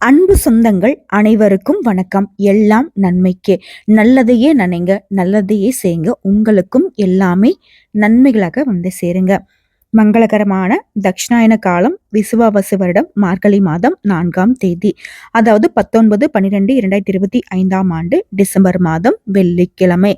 அன்பு சொந்தங்கள் அனைவருக்கும் வணக்கம். எல்லாம் நன்மைக்கே. நல்லதையே நினைங்க நல்லதையே செய்யுங்க. உங்களுக்கும் எல்லாமே நன்மைகளாக வந்து சேருங்க. மங்களகரமான தக்ஷணாயன காலம் விசுவாவசு வருடம் மார்கழி மாதம் நான்காம் தேதி. அதாவது பத்தொன்பது பன்னிரெண்டு இரண்டாயிரத்தி இருபத்தி ஐந்தாம் ஆண்டு டிசம்பர் மாதம் வெள்ளிக்கிழமை.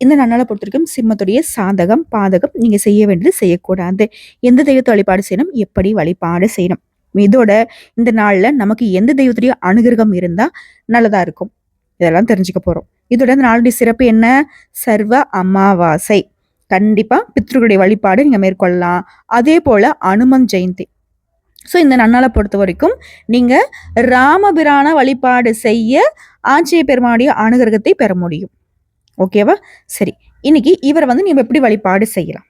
இந்த நன்னாளை பொறுத்திருக்கும் சிம்மத்துடைய சாதகம் பாதகம் நீங்கள் செய்ய வேண்டியது செய்யக்கூடாது. எந்த தெய்வத்தை வழிபாடு செய்யணும்? எப்படி வழிபாடு செய்யணும்? இதோட இந்த நாளில் நமக்கு எந்த தெய்வத்துடைய அனுகிரகம் இருந்தா நல்லதா இருக்கும். இதெல்லாம் தெரிஞ்சுக்க போறோம். இதோட இந்த நாளுடைய சிறப்பு என்ன? சர்வ அமாவாசை. கண்டிப்பா பித்ருடைய வழிபாடு நீங்க மேற்கொள்ளலாம். அதே போல அனுமன் ஜெயந்தி. ஸோ இந்த நன்னாளை பொறுத்த வரைக்கும் நீங்க ராமபிரான வழிபாடு செய்ய ஆஞ்சநேய பெருமானுடைய அனுகிரகத்தை பெற முடியும். ஓகேவா? சரி. இன்னைக்கு இவரை வந்து நீங்க எப்படி வழிபாடு செய்யலாம்?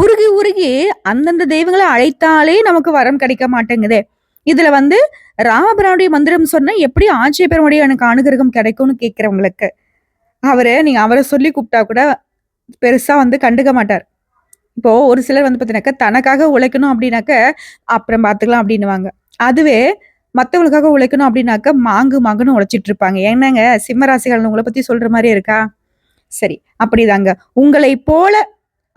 உருகி உருகி அந்தந்த தெய்வங்களை அழைத்தாலே நமக்கு வரம் கிடைக்க மாட்டேங்குதே. இதுல வந்து ராமபிரானுடைய மந்திரம் சொன்னா எப்படி ஆட்சிய பெருமுடைய எனக்கு அனுகிரகம் கிடைக்கும்னு கேட்கிறவங்களுக்கு. அவரு நீங்க அவரை சொல்லி கூப்பிட்டா கூட பெருசா வந்து கண்டுக்க மாட்டார். இப்போ ஒரு சிலர் வந்து பார்த்தீங்கன்னாக்கா தனக்காக உழைக்கணும் அப்படின்னாக்க அப்புறம் பார்த்துக்கலாம் அப்படின்னுவாங்க. அதுவே மற்றவங்களுக்காக உழைக்கணும் அப்படின்னாக்க மாங்கு மாங்குன்னு உழைச்சிட்டு இருப்பாங்க. என்னங்க சிம்மராசிகள் உங்களை பத்தி சொல்ற மாதிரி இருக்கா? சரி அப்படிதாங்க. உங்களை போல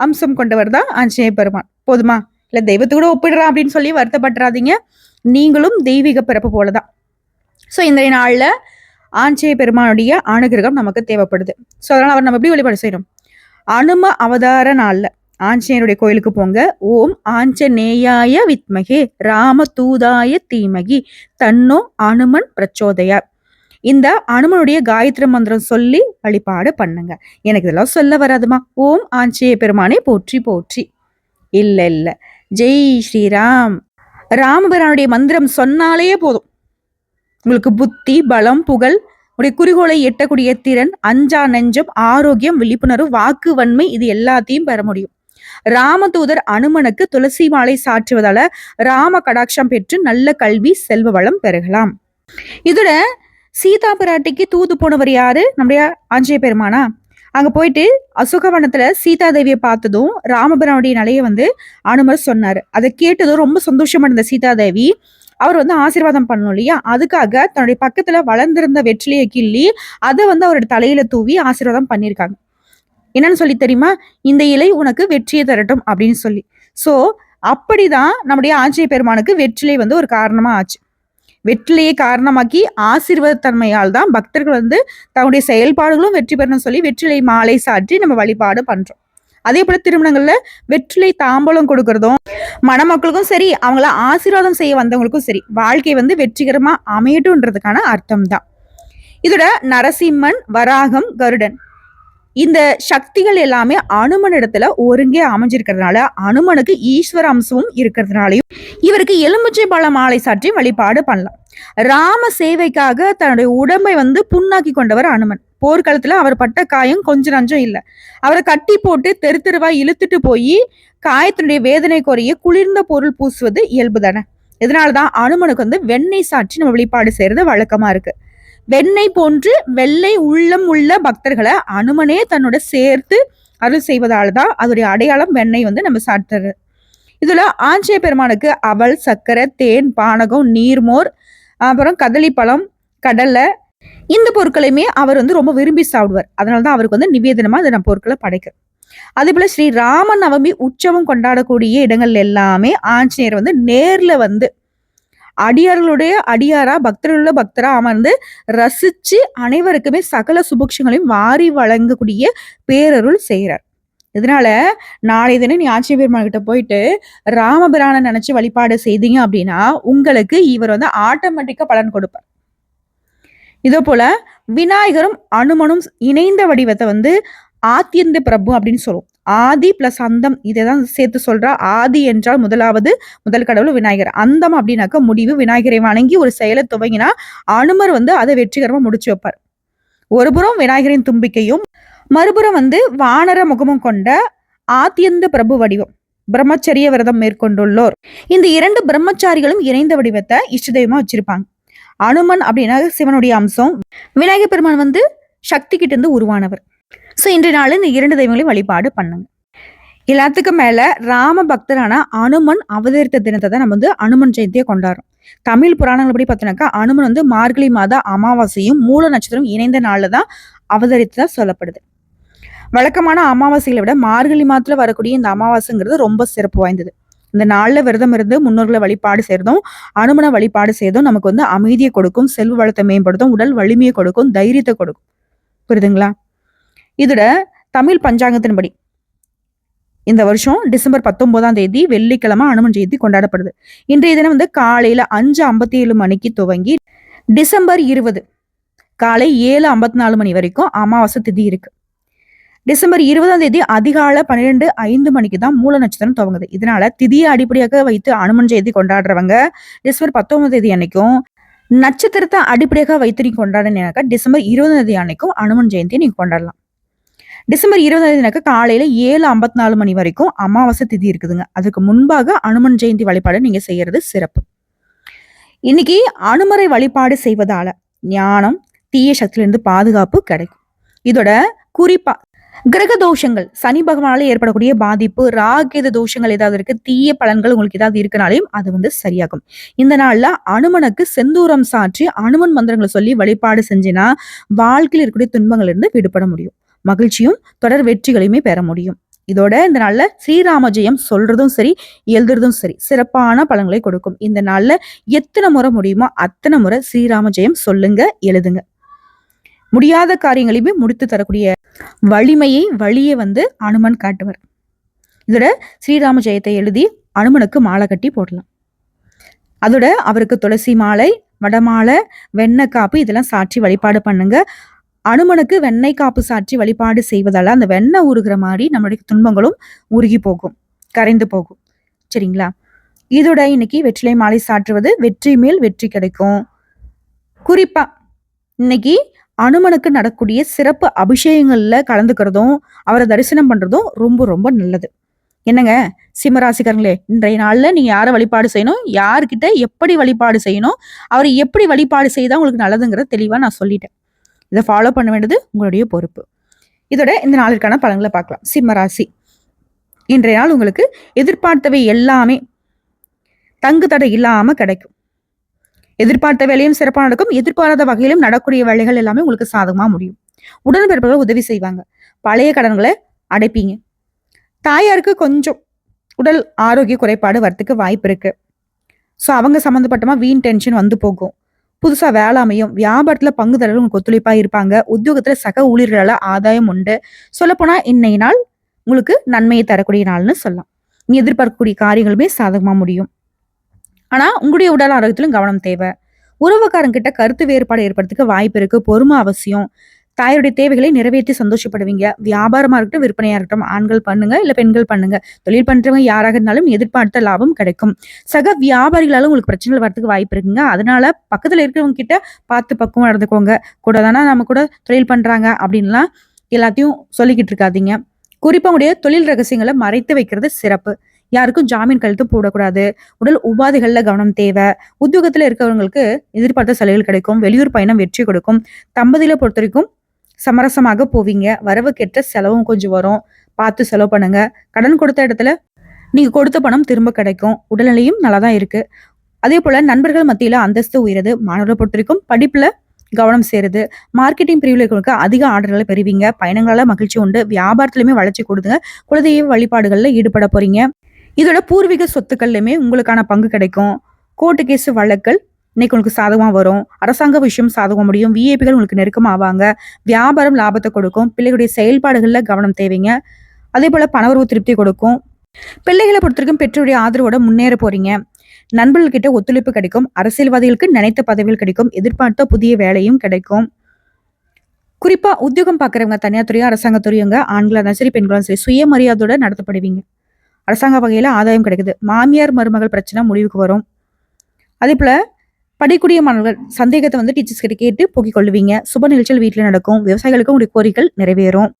அம்சம் கொண்டவர் தான் ஆஞ்சநேய பெருமான். போதுமா? இல்லை தெய்வத்து கூட ஒப்பிடுறான் அப்படின்னு சொல்லி வருத்தப்பட்டுறாதீங்க. நீங்களும் தெய்வீக பிறப்பு போலதான். ஸோ இந்த நாளில் ஆஞ்சநேய பெருமானுடைய அனுகிரகம் நமக்கு தேவைப்படுது. ஸோ அதனால் அவர் நம்ம எப்படி வழிபாடு செய்யணும் அனும அவதார நாளில் ஆஞ்சநேயருடைய கோயிலுக்கு போங்க. ஓம் ஆஞ்சநேயாய வித்மகே ராம தூதாய தீமகி தன்னோ அனுமன் பிரச்சோதையார் இந்த அனுமனுடைய காயத்ரி மந்திரம் சொல்லி வழிபாடு பண்ணுங்க. எனக்கு இதெல்லாம் சொல்ல வராதுமா. ஓம் ஆஞ்சேய பெருமானே போற்றி போற்றி. இல்ல இல்ல. ஜெய் ஸ்ரீராம். ராமபிரானுடைய மந்திரம் சொன்னாலே போதும். உங்களுக்கு புத்தி பலம் புகழ் உடைய குறிகோளை எட்டக்கூடிய திறன் அஞ்சா நெஞ்சம் ஆரோக்கியம் விழிப்புணர்வு வாக்கு வன்மை இது எல்லாத்தையும் பெற முடியும். ராமதூதர் அனுமனுக்கு துளசி மாலை சாற்றுவதால ராம கடாட்சம் பெற்று நல்ல கல்வி செல்வ வளம் பெருகலாம். இதோட சீதா பிராட்டிக்கு தூது போனவர் யாரு? நம்முடைய ஆஞ்சய பெருமானா? அங்க போயிட்டு அசோகவனத்துல சீதா தேவியை பார்த்ததும் ராமபிரானுடைய நிலையை வந்து அனுமர் சொன்னாரு. அதை கேட்டதும் ரொம்ப சந்தோஷமா இருந்த சீதா தேவி அவர் வந்து ஆசீர்வாதம் பண்ணணும் இல்லையா? அதுக்காக தன்னுடைய பக்கத்துல வளர்ந்திருந்த வெற்றிலையை கிள்ளி அதை வந்து அவரோட தலையில தூவி ஆசீர்வாதம் பண்ணியிருக்காங்க. என்னன்னு சொல்லி தெரியுமா? இந்த இலை உனக்கு வெற்றியை தரட்டும் அப்படின்னு சொல்லி. சோ அப்படிதான் நம்முடைய ஆஞ்சநேய பெருமானுக்கு வெற்றிலை வந்து ஒரு காரணமா ஆச்சு. வெற்றிலையை காரணமாக்கி ஆசீர்வாதத்தன்மையால் தான் பக்தர்கள் வந்து தன்னுடைய செயல்பாடுகளும் வெற்றி பெறணும் சொல்லி வெற்றிலை மாலை சாற்றி நம்ம வழிபாடு பண்றோம். அதே போல திருமணங்கள்ல வெற்றிலை தாம்பலம் கொடுக்கறதும் மணமக்களுக்கும் சரி அவங்கள ஆசீர்வாதம் செய்ய வந்தவங்களுக்கும் சரி வாழ்க்கை வந்து வெற்றிகரமா அமையட்டும்ன்றதுக்கான அர்த்தம் தான் இதோட நரசிம்மன் வராகம் கருடன். இந்த சக்திகள் எல்லாமே அனுமன் இடத்துல ஒருங்கே அமைஞ்சிருக்கிறதுனால அனுமனுக்கு ஈஸ்வர அம்சமும் இருக்கிறதுனாலையும் இவருக்கு எலும்புச்சை பழ மாலை சாற்றி வழிபாடு பண்ணலாம். ராம சேவைக்காக தன்னுடைய உடம்பை வந்து புண்ணாக்கி கொண்டவர் அனுமன். போர்க்களத்துல அவர் பட்ட காயம் கொஞ்சம் நஞ்சம் இல்லை. அவரை கட்டி போட்டு தெரு தெருவா இழுத்துட்டு போய் காயத்தினுடைய வேதனை குறைய குளிர்ந்த பொருள் பூசுவது இயல்பு தானே இதனாலதான் அனுமனுக்கு வந்து வெண்ணெய் சாற்றி நம்ம வழிபாடு செய்யறது வழக்கமா இருக்கு. வெண்ணெய் போன்று வெள்ளை உள்ளம் உள்ள பக்தர்களை அனுமனே தன்னோட சேர்த்து அருள் செய்வதால் தான் அதோடைய அடையாளம் வெண்ணெய் வந்து நம்ம சாட்டுறது இதில் ஆஞ்சய பெருமானுக்கு அவல் சர்க்கரை தேன் பானகம் நீர்மோர் அப்புறம் கதளிப்பழம் கடலை இந்த பொருட்களையுமே அவர் வந்து ரொம்ப விரும்பி சாப்பிடுவார். அதனால தான் அவருக்கு வந்து நிவேதனமாக அந்த பொருட்களை படைக்கும். அதே போல ஸ்ரீ ராம நவமி உற்சவம் கொண்டாடக்கூடிய இடங்கள் எல்லாமே ஆஞ்சநேயர் வந்து நேரில் வந்து அடியார்களுடைய அடியாரா பக்தர்களுள்ள பக்தரா அமர்ந்து ரசிச்சு அனைவருக்குமே சகல சுபுக்ஷங்களையும் வாரி வழங்கக்கூடிய பேரருள் செய்கிறார். இதனால நாளை தினம் நீ ஆட்சி பெருமாள் கிட்ட போயிட்டு ராமபிரான நினைச்சு வழிபாடு செய்தீங்க அப்படின்னா உங்களுக்கு இவர் வந்து ஆட்டோமேட்டிக்கா பலன் கொடுப்பார். இதே போல விநாயகரும் அனுமனும் இணைந்த வடிவத்தை வந்து ஆத்தியந்த பிரபு அப்படின்னு சொல்லுவோம். ஆதி பிளஸ் அந்தம் இதை தான் சேர்த்து சொல்றா. ஆதி என்றால் முதலாவது முதல் கடவுள் விநாயகர். அந்தம் அப்படின்னாக்க முடிவு. விநாயகரை வணங்கி ஒரு செயலை துவங்கினா அனுமர் வந்து அதை வெற்றிகரமா முடிச்சு வைப்பார். ஒருபுறம் விநாயகரின் தும்பிக்கையும் மறுபுறம் வந்து வானர முகமும் கொண்ட ஆத்தியந்த பிரபு வடிவம். பிரம்மச்சரிய விரதம் மேற்கொண்டுள்ளோர். இந்த இரண்டு பிரம்மச்சாரிகளும் இணைந்த வடிவத்தை இஷ்டதெய்வமா வச்சிருப்பாங்க. அனுமன் அப்படின்னா சிவனுடைய அம்சம். விநாயகர் பெருமான் வந்து சக்தி கிட்ட இருந்து உருவானவர். ஸோ இன்றைய நாள் இந்த இரண்டு தெய்வங்களையும் வழிபாடு பண்ணுங்க. எல்லாத்துக்கும் மேல ராம பக்தரான அனுமன் அவதரித்த தினத்தை தான் நம்ம வந்து அனுமன் ஜெயந்தியை கொண்டாடுறோம். தமிழ் புராணங்கள் படி பார்த்தோன்னாக்கா அனுமன் வந்து மார்கழி மாத அமாவாசையும் மூல நட்சத்திரம் இணைந்த நாளில் தான் அவதரித்ததா சொல்லப்படுது. வழக்கமான அமாவாசைகளை விட மார்கழி மாதத்துல வரக்கூடிய இந்த அமாவாசைங்கிறது ரொம்ப சிறப்பு வாய்ந்தது. இந்த நாளில் விரதம் இருந்து முன்னோர்களை வழிபாடு செய்கிறதும் அனுமனை வழிபாடு செய்கிறதும் நமக்கு வந்து அமைதியை கொடுக்கும் செல்வ வளத்தை மேம்படுத்தும் உடல் வலிமையை கொடுக்கும் தைரியத்தை கொடுக்கும். புரியுதுங்களா? இதோட தமிழ் பஞ்சாங்கத்தின்படி இந்த வருஷம் டிசம்பர் பத்தொன்பதாம் தேதி வெள்ளிக்கிழமை அனுமன் ஜெயந்தி கொண்டாடப்படுது. இன்றைய தினம் வந்து காலையில அஞ்சு ஐம்பத்தி ஏழு மணிக்கு துவங்கி டிசம்பர் இருபது காலை ஏழு ஐம்பத்தி நாலு மணி வரைக்கும் அமாவாசை திதி இருக்கு. டிசம்பர் இருபதாம் தேதி அதிகாலை பன்னிரெண்டு ஐந்து மணிக்கு தான் மூல நட்சத்திரம் துவங்குது. இதனால திதியை அடிப்படையாக வைத்து அனுமன் ஜெயந்தி கொண்டாடுறவங்க டிசம்பர் பத்தொன்பதாம் தேதி அன்னைக்கும் நட்சத்திரத்தை அடிப்படையாக வைத்து நீங்க கொண்டாடினாக்கா டிசம்பர் இருபதாம் தேதி அன்னைக்கும் அனுமன் ஜெயந்தி நீங்க கொண்டாடலாம். டிசம்பர் இருபதாம் தேதினாக்க காலையில ஏழு ஐம்பத்தி நாலு மணி வரைக்கும் அமாவாசை திதி இருக்குதுங்க. அதுக்கு முன்பாக அனுமன் ஜெயந்தி வழிபாடு நீங்க செய்யறது சிறப்பு. இன்னைக்கு அனுமரை வழிபாடு செய்வதால ஞானம் தீய சக்தியிலிருந்து பாதுகாப்பு கிடைக்கும். இதோட குறிப்பா கிரக தோஷங்கள் சனி பகவானால ஏற்படக்கூடிய பாதிப்பு ராகேத தோஷங்கள் ஏதாவது இருக்கு தீய பலன்கள் உங்களுக்கு ஏதாவது இருக்கனாலையும் அது வந்து சரியாகும். இந்த நாள்ல அனுமனுக்கு செந்தூரம் சாற்றி அனுமன் மந்திரங்களை சொல்லி வழிபாடு செஞ்சினா வாழ்க்கையில் இருக்கக்கூடிய துன்பங்கள் இருந்து விடுபட முடியும். மகிழ்ச்சியும் தொடர் வெற்றிகளையுமே பெற முடியும். இதோட இந்த நாளில் ஸ்ரீராம ஜெயம் சொல்றதும் சரி எழுதுறதும் சரி சிறப்பான பலன்களை கொடுக்கும். இந்த நாள்ல எத்தனை முறை முடியுமோ அத்தனை முறை ஸ்ரீராம ஜெயம் சொல்லுங்க எழுதுங்க. முடியாத காரியங்களையுமே முடித்து தரக்கூடிய வலிமையை வழியை வந்து அனுமன் காட்டுவர். இதோட ஸ்ரீராம ஜெயத்தை எழுதி அனுமனுக்கு மாலை கட்டி போடலாம். அதோட அவருக்கு துளசி மாலை வடமாலை வெண்ணெய் காப்பு இதெல்லாம் சாற்றி வழிபாடு பண்ணுங்க. அனுமனுக்கு வெண்ணெய் காப்பு சாற்றி வழிபாடு செய்வதால அந்த வெண்ணெய் உருகிற மாதிரி நம்மளுடைய துன்பங்களும் உருகி போகும் கரைந்து போகும். சரிங்களா? இதோட இன்னைக்கு வெற்றிலை மாலை சாற்றுவது வெற்றி மேல் வெற்றி கிடைக்கும். குறிப்பா இன்னைக்கு அனுமனுக்கு நடக்கூடிய சிறப்பு அபிஷேகங்கள்ல கலந்துக்கிறதும் அவரை தரிசனம் பண்றதும் ரொம்ப ரொம்ப நல்லது. என்னங்க? சிம்மராசிக்காரங்களே இன்றைய நாள்ல நீங்க யாரை வழிபாடு செய்யணும்? யார்கிட்ட எப்படி வழிபாடு செய்யணும்? அவரை எப்படி வழிபாடு செய்தா உங்களுக்கு நல்லதுங்கிறத தெளிவா நான் சொல்லிட்டேன். இதை ஃபாலோ பண்ண வேண்டியது உங்களுடைய பொறுப்பு. இதோட இந்த நாளிற்கான பலன்களை பார்க்கலாம். சிம்ம ராசி. இன்றைய நாள் உங்களுக்கு எதிர்பார்த்தவை எல்லாமே தங்கு தடை இல்லாமல் கிடைக்கும். எதிர்பார்த்த வேலையும் சிறப்பாக நடக்கும். எதிர்பாராத வகையிலும் நடக்கூடிய வேலைகள் எல்லாமே உங்களுக்கு சாதகமாக முடியும். உடன்பிறப்புகள் உதவி செய்வாங்க. பழைய கடன்களை அடைப்பீங்க. தாயாருக்கு கொஞ்சம் உடல் ஆரோக்கிய குறைபாடு வரத்துக்கு வாய்ப்பு இருக்கு. ஸோ அவங்க சம்மந்தப்பட்டமா வீண் டென்ஷன் வந்து போகும். புதுசா வேலை அமையும். வியாபாரத்துல பங்குதாரர்கள் உங்களுக்கு ஒத்துழைப்பா இருப்பாங்க. உத்தியோகத்துல சக ஊழியர்களால ஆதாயம் உண்டு. சொல்லப்போனா இன்னைய நாள் உங்களுக்கு நன்மையை தரக்கூடிய நாள்னு சொல்லலாம். நீ எதிர்பார்க்கக்கூடிய காரியங்களுமே சாதகமா முடியும். ஆனா உங்களுடைய உடல் ஆரோக்கியத்திலும் கவனம் தேவை. உறவுக்காரங்கிட்ட கருத்து வேறுபாடு ஏற்படுறதுக்கு வாய்ப்பு இருக்கு. பொறுமை அவசியம். தாயுடைய தேவைகளை நிறைவேற்றி சந்தோஷப்படுவீங்க. வியாபாரமா இருக்கட்டும் விற்பனையா இருக்கட்டும் ஆண்கள் பண்ணுங்க இல்ல பெண்கள் பண்ணுங்க. தொழில் பண்றவங்க யாராக இருந்தாலும் எதிர்பார்த்த லாபம் கிடைக்கும். சக வியாபாரிகளாலும் உங்களுக்கு பிரச்சனைகள் வரதுக்கு வாய்ப்பு இருக்குங்க. அதனால பக்கத்துல இருக்கிறவங்க கிட்ட பார்த்து பக்குவம் நடந்துக்கோங்க. கூட தானே நம்ம கூட தொழில் பண்றாங்க அப்படின்லாம் எல்லாத்தையும் சொல்லிக்கிட்டு இருக்காதீங்க. குறிப்பா உடைய தொழில் ரகசியங்களை மறைத்து வைக்கிறது சிறப்பு. யாருக்கும் ஜாமீன் கழுத்து போடக்கூடாது. உடல் உபாதைகளில் கவனம் தேவை. உத்தியோகத்தில் இருக்கிறவங்களுக்கு எதிர்பார்த்த சலுகைகள் கிடைக்கும். வெளியூர் பயணம் வெற்றி கொடுக்கும். தம்பதியில பொறுத்த வரைக்கும் சமரசமாக போவீங்க. வரவு கெட்ட செலவும் கொஞ்சம் வரும். பார்த்து செலவு பண்ணுங்க. கடன் கொடுத்த இடத்துல நீங்க கொடுத்த பணம் திரும்ப கிடைக்கும். உடல்நிலையும் நல்லா தான் இருக்கு. அதே போல நண்பர்கள் மத்தியில அந்தஸ்து உயருது. மாணவர்களை பொறுத்த வரைக்கும் படிப்புல கவனம் சேருது. மார்க்கெட்டிங் பிரிவில் இருக்கிறவங்க அதிக ஆர்டர்களை பெறுவீங்க. பயணங்களால மகிழ்ச்சி உண்டு. வியாபாரத்திலுமே வளர்ச்சி கொடுதுங்க. குலதெய்வ வழிபாடுகள்ல ஈடுபட போறீங்க. இதோட பூர்வீக சொத்துக்கள்லையுமே உங்களுக்கான பங்கு கிடைக்கும். கோர்ட்டு கேஸ் வழக்கல் இன்னைக்கு உங்களுக்கு சாதகமாக வரும். அரசாங்க விஷயம் சாதகம் முடியும். விஐபிகள் உங்களுக்கு நெருக்கமாக ஆவாங்க வியாபாரம் லாபத்தை கொடுக்கும். பிள்ளைகளுடைய செயல்பாடுகளில் கவனம் தேவைங்க. அதே போல் பணவரவு திருப்தி கொடுக்கும். பிள்ளைகளை பொறுத்த வரைக்கும் பெற்றோருடைய ஆதரவோட முன்னேற போறீங்க. நண்பர்கள்கிட்ட ஒத்துழைப்பு கிடைக்கும். அரசியல்வாதிகளுக்கு நினைத்த பதவிகள் கிடைக்கும். எதிர்பார்த்த புதிய வேலையும் கிடைக்கும். குறிப்பா உத்தியோகம் பார்க்குறவங்க தனியார் துறையும் அரசாங்க துறையுங்க ஆண்களாக இருந்தாலும் சரி பெண்களும் சரி சுயமரியாதையோட நடத்தப்படுவீங்க. அரசாங்க வகையில ஆதாயம் கிடைக்குது. மாமியார் மருமகள் பிரச்சனை முடிவுக்கு வரும். அதே போல படிக்கூடிய மாணவர்கள் சந்தேகத்தை வந்து டீச்சர்ஸ் கிட்ட கேட்டு போக்கிக் கொள்ளுவீங்க. சுப நிகழ்ச்சிகள் வீட்டில் நடக்கும். விவசாயிகளுக்கும் உடைய கோரிக்கைகள் நிறைவேறும்.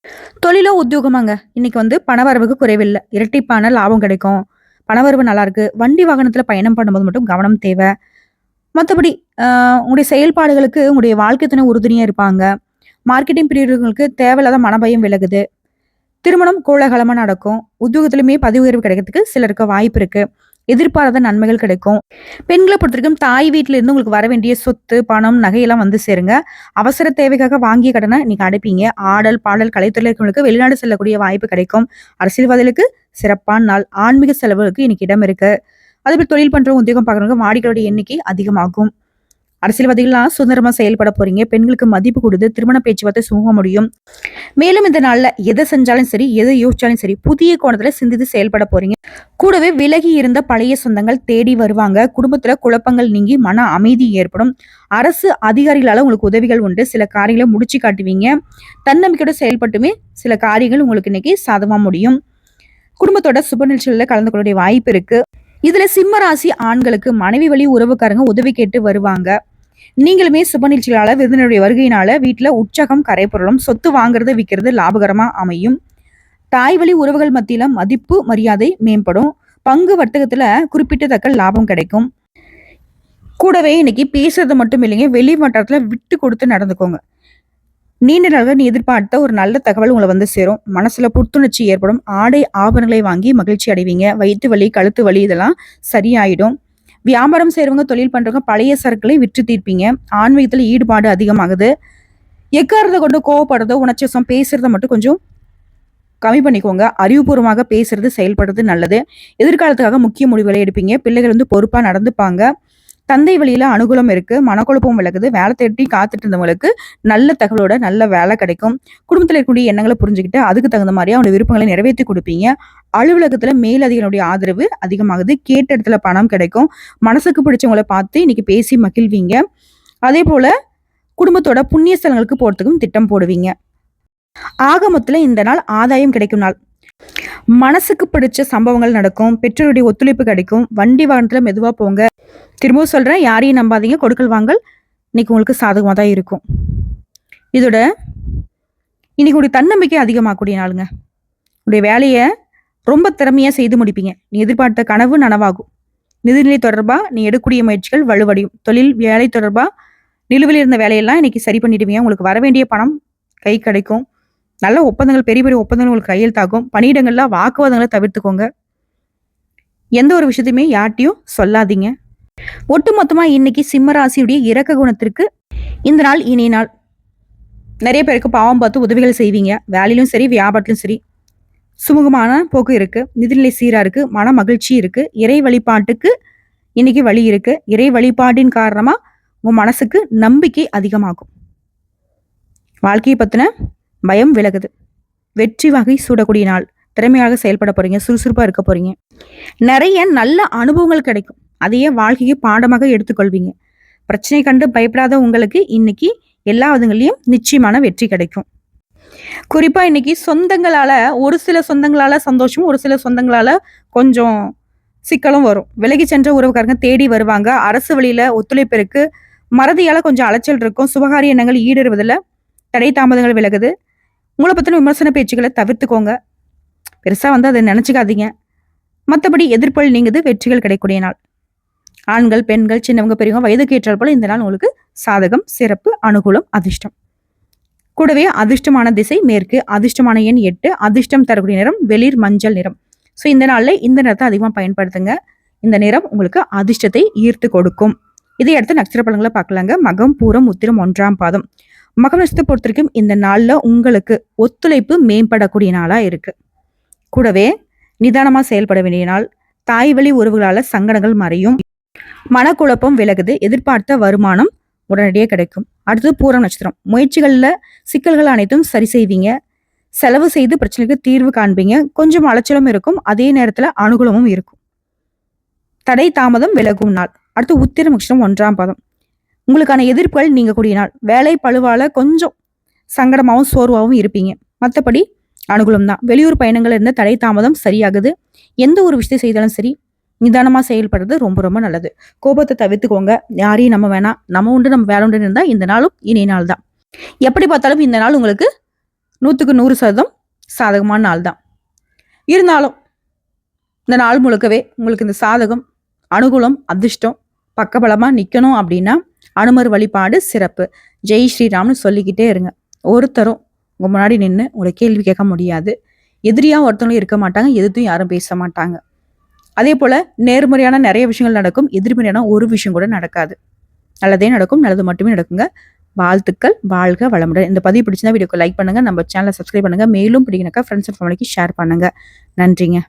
தொழிலோ உத்தியோகமாங்க. இன்னைக்கு வந்து பணவரவுக்கு குறைவில்லை. இரட்டிப்பான லாபம் கிடைக்கும். பணவரவு நல்லா இருக்கு. வண்டி வாகனத்துல பயணம் பண்ணும்போது மட்டும் கவனம் தேவை. மற்றபடி உங்களுடைய செயல்பாடுகளுக்கு உங்களுடைய வாழ்க்கை துணை உறுதுணையா இருப்பாங்க. மார்க்கெட்டிங் பிரியர்களுக்கு தேவையில்லாத மனபயம் விலகுது. திருமணம் கோலாகலமா நடக்கும். உத்தியோகத்திலுமே பதவி உயர்வு கிடைக்கிறதுக்கு சிலருக்கு வாய்ப்பு இருக்கு. எதிர்பாராத நன்மைகள் கிடைக்கும். பெண்களை பொறுத்த வரைக்கும் தாய் வீட்டில இருந்து உங்களுக்கு வர வேண்டிய சொத்து பணம் நகையெல்லாம் வந்து சேருங்க. அவசர தேவைக்காக வாங்கிய கடனை நீங்க அடைப்பீங்க. ஆடல் பாடல் கலைத்துறைகளுக்கு வெளிநாடு செல்லக்கூடிய வாய்ப்பு கிடைக்கும். அரசியல்வாதிகளுக்கு சிறப்பான நாள். ஆன்மீக செலவுகளுக்கு இன்னைக்கு இடம் இருக்கு. அதே தொழில் பண்றவங்க உத்தியோகம் பார்க்குறவங்க வாடிக்கையோட எண்ணிக்கை அதிகமாகும். அரசியல்வாதிகள்லாம் சுதந்திரமா செயல்பட போறீங்க. பெண்களுக்கு மதிப்பு கொடுத்து திருமண பேச்சுவார்த்தை சுமூக முடியும். மேலும் இந்த நாள்ல எதை செஞ்சாலும் சரி எதை யோசிச்சாலும் சரி புதிய கோணத்துல சிந்தித்து செயல்பட போறீங்க. கூடவே விலகி இருந்த பழைய சொந்தங்கள் தேடி வருவாங்க. குடும்பத்துல குழப்பங்கள் நீங்கி மன அமைதி ஏற்படும். அரசு அதிகாரிகளால உங்களுக்கு உதவிகள் உண்டு. சில காரியங்களை முடிச்சு காட்டுவீங்க. தன்னம்பிக்கையோட செயல்பட்டுமே சில காரியங்கள் உங்களுக்கு இன்னைக்கு சாதமா முடியும். குடும்பத்தோட சுப நிகழ்ச்சிகளில் கலந்து கொள்ளக்கூடிய வாய்ப்பு இருக்கு. இதுல சிம்ம ராசி ஆண்களுக்கு மனைவி வழி உறவுக்காரங்க உதவி கேட்டு வருவாங்க. நீங்களுமே சுப நிகழ்ச்சிகளால் விருந்தினருடைய வருகையினால வீட்டில் உற்சாகம் கரைப்பொருளும் சொத்து வாங்குறது விற்கிறது லாபகரமாக அமையும். தாய் வழி உறவுகள் மத்தியில மதிப்பு மரியாதை மேம்படும். பங்கு வர்த்தகத்தில் குறிப்பிட்டத்தக்க லாபம் கிடைக்கும். கூடவே இன்னைக்கு பேசுறது மட்டும் இல்லைங்க வெளி வட்டாரத்துல விட்டு கொடுத்து நடந்துக்கோங்க. நீண்ட நாள்கள் நீ எதிர்பார்த்த ஒரு நல்ல தகவல் உங்களை வந்து சேரும். மனசுல புத்துணர்ச்சி ஏற்படும். ஆடை ஆபரணங்களை வாங்கி மகிழ்ச்சி அடைவீங்க. வயிற்று வலி கழுத்து வலி இதெல்லாம் சரியாயிடும். வியாபாரம் செய்கிறவங்க தொழில் பண்ணுறவங்க பழைய சரக்குகளை விற்று தீர்ப்பீங்க. ஆன்மீகத்தில் ஈடுபாடு அதிகமாகுது. எக்காரத கொண்டு கோவப்படுறதோ உணர்ச்சம் பேசுறத மட்டும் கொஞ்சம் கம்மி பண்ணிக்கோங்க. அறிவுபூர்வமாக பேசுறது செயல்படுறது நல்லது. எதிர்காலத்துக்காக முக்கிய முடிவுகளை எடுப்பீங்க. பிள்ளைகள் வந்து பொறுப்பாக நடந்துப்பாங்க. தந்தை வழியில அனுகூலம் இருக்கு மனக்குழப்பம் விளக்குது வேலை தேடி காத்துட்டு இருந்தவங்களுக்கு நல்ல தகவலோட நல்ல வேலை கிடைக்கும். குடும்பத்தில் இருக்கக்கூடிய எண்ணங்களை புரிஞ்சுக்கிட்டு அதுக்கு தகுந்த மாதிரி அவனுடைய விருப்பங்களை நிறைவேற்றி கொடுப்பீங்க. அலுவலகத்துல மேலதிகளுடைய ஆதரவு அதிகமாகுது. கேட்ட இடத்துல பணம் கிடைக்கும். மனசுக்கு பிடிச்சவங்களை பார்த்து இன்னைக்கு பேசி மகிழ்வீங்க. அதே போல குடும்பத்தோட புண்ணிய ஸ்தலங்களுக்கு போறதுக்கும் திட்டம் போடுவீங்க. ஆகமத்துல இந்த நாள் ஆதாயம் கிடைக்கும் நாள். மனசுக்கு பிடிச்ச சம்பவங்கள் நடக்கும் பெற்றோருடைய ஒத்துழைப்பு கிடைக்கும் வண்டி வாகனத்துல மெதுவாக போங்க. திரும்பவும் சொல்கிறேன் யாரையும் நம்பாதீங்க கொடுக்கல் வாங்கல் இன்னைக்கு உங்களுக்கு சாதகமாக தான் இருக்கும். இதோட இன்னைக்கு உடைய தன்னம்பிக்கை அதிகமாகக்கூடிய நாளுங்க. உடைய வேலையை ரொம்ப திறமையாக செய்து முடிப்பீங்க. நீ எதிர்பார்த்த கனவு நனவாகும். நிதிநிலை தொடர்பாக நீ எடுக்கக்கூடிய முயற்சிகள் வலுவடையும். தொழில் வேலை தொடர்பாக நிலுவில் இருந்த வேலையெல்லாம் இன்னைக்கு சரி பண்ணிடுவீங்க. உங்களுக்கு வர வேண்டிய பணம் கை கிடைக்கும். நல்ல ஒப்பந்தங்கள் பெரிய பெரிய ஒப்பந்தங்கள் உங்களுக்கு கையெழுத்தாகும் பணியிடங்கள்ல வாக்குவாதங்களை தவிர்த்துக்கோங்க. எந்த ஒரு விஷயத்தையுமே யார்ட்டையும் சொல்லாதீங்க. ஒட்டுமொத்தமா இன்னைக்கு சிம்மராசியுடைய இறக்க குணத்திற்கு இந்த நாள் இனி நாள். நிறைய பேருக்கு பாவம் பார்த்து உதவிகள் செய்வீங்க. வேலையிலும் சரி வியாபாரத்திலும் சரி. சுமூகமான போக்கு இருக்கு. நிதிநிலை சீரா இருக்கு. மன மகிழ்ச்சி இருக்கு. இறை வழிபாட்டுக்கு இன்னைக்கு வழி இருக்கு. இறை வழிபாட்டின் காரணமா உங்க மனசுக்கு நம்பிக்கை அதிகமாகும். வாழ்க்கையை பத்தின பயம் விலகுது. வெற்றி வகை சூடக்கூடிய நாள். திறமையாக செயல்பட போறீங்க சுறுசுறுப்பாக இருக்க போறீங்க. நிறைய நல்ல அனுபவங்கள் கிடைக்கும். அதையே வாழ்க்கையை பாடமாக எடுத்துக்கொள்வீங்க. பிரச்சனை கண்டு பயப்படாத உங்களுக்கு இன்னைக்கு எல்லா விதங்களையும் நிச்சயமான வெற்றி கிடைக்கும். குறிப்பா இன்னைக்கு சொந்தங்களால ஒரு சில சொந்தங்களால சந்தோஷமும் ஒரு சில சொந்தங்களால கொஞ்சம் சிக்கலும் வரும். விலகி சென்ற உறவுக்காரங்க தேடி வருவாங்க. அரசு வழியில ஒத்துழைப்பு இருக்கு. மறதியால கொஞ்சம் அலைச்சல் இருக்கும். சுபகாரிய எண்ணங்கள் ஈடுறுவதில் தடை தாமதங்கள் விலகுது. உங்களை பற்றின விமர்சன பேச்சுக்களை தவிர்த்துக்கோங்க. பெருசா வந்து அதை நினச்சிக்காதீங்க. மற்றபடி எதிர்ப்பல் நீங்குது வெற்றிகள் கிடைக்கூடிய நாள். ஆண்கள் பெண்கள் சின்னவங்க பெரியவங்க வயதுக்கு ஏற்றால் போல இந்த நாள் உங்களுக்கு சாதகம் சிறப்பு அனுகூலம் அதிர்ஷ்டம். கூடவே அதிர்ஷ்டமான திசை மேற்கு அதிர்ஷ்டமான எண் எட்டு அதிர்ஷ்டம் தரக்கூடிய நிறம் வெளிர் மஞ்சள் நிறம். ஸோ இந்த நாளில் இந்த நிறத்தை அதிகமாக பயன்படுத்துங்க. இந்த நிறம் உங்களுக்கு அதிர்ஷ்டத்தை ஈர்த்து கொடுக்கும். இதை அடுத்து நட்சத்திர பழங்களை பார்க்கலாங்க. மகம் பூரம் உத்திரம் ஒன்றாம் பாதம். மகம் நட்சத்திரத்தை பொறுத்த வரைக்கும் இந்த நாளில் உங்களுக்கு ஒத்துழைப்பு மேம்படக்கூடிய நாளாக இருக்கு. கூடவே நிதானமாக செயல்பட வேண்டிய நாள். தாய் வழி உறவுகளால் சங்கடங்கள் மறையும். மனக்குழப்பம் விலகுது. எதிர்பார்த்த வருமானம் உடனடியே கிடைக்கும். அடுத்தது பூரம் நட்சத்திரம். முயற்சிகளில் சிக்கல்கள் அனைத்தும் சரி செய்வீங்க. செலவு செய்து பிரச்சனைக்கு தீர்வு காண்பீங்க. கொஞ்சம் அலைச்சலும் இருக்கும். அதே நேரத்தில் அனுகூலமும் இருக்கும். தடை தாமதம் விலகும் நாள். அடுத்து உத்திர நட்சத்திரம் ஒன்றாம் பதம். உங்களுக்கான எதிர்ப்புகள் நீங்கள் கூடிய நாள் வேலை பழுவால கொஞ்சம் சங்கடமாகவும் சோர்வாகவும் இருப்பீங்க. மற்றபடி அனுகூலம் தான். வெளியூர் பயணங்கள் இருந்த தடை தாமதம் சரியாகுது. எந்த ஒரு விஷயத்தை செய்தாலும் சரி நிதானமாக செயல்படுறது ரொம்ப ரொம்ப நல்லது. கோபத்தை தவிர்த்துக்கோங்க. யாரையும் நம்ம வேணாம். நம்ம உண்டு நம்ம வேலை உண்டு இருந்தால் இந்த நாளும் இனிய நாள் தான். எப்படி பார்த்தாலும் இந்த நாள் உங்களுக்கு நூற்றுக்கு நூறு சதவீதம் சாதகமான நாள் தான். இருந்தாலும் இந்த நாள் முழுக்கவே உங்களுக்கு இந்த சாதகம் அனுகூலம் அதிர்ஷ்டம் பக்கபலமாக நிற்கணும் அப்படின்னா அனுமர் வழிபாடு சிறப்பு. ஜெய் ஸ்ரீராம்னு சொல்லிக்கிட்டே இருங்க. ஒருத்தரும் உங்கள் முன்னாடி நின்று உங்களை கேள்வி கேட்க முடியாது. எதிரியாக ஒருத்தவங்களும் இருக்க மாட்டாங்க. எதிர்த்தும் யாரும் பேச மாட்டாங்க. அதே போல் நேர்மறையான நிறைய விஷயங்கள் நடக்கும். எதிர்மறையான ஒரு விஷயம் கூட நடக்காது. நல்லதே நடக்கும். நல்லது மட்டுமே நடக்குங்க. வாழ்த்துக்கள். வாழ்க வளமுடன். இந்த பதிவு பிடிச்சிருந்தா வீடியோக்கு லைக் பண்ணுங்க. நம்ம சேனலை சப்ஸ்கிரைப் பண்ணுங்க. மேலும் பிடிக்கணக்கா ஃப்ரெண்ட்ஸ் அண்ட் ஃபேமிலிக்கு ஷேர் பண்ணுங்க. நன்றிங்க.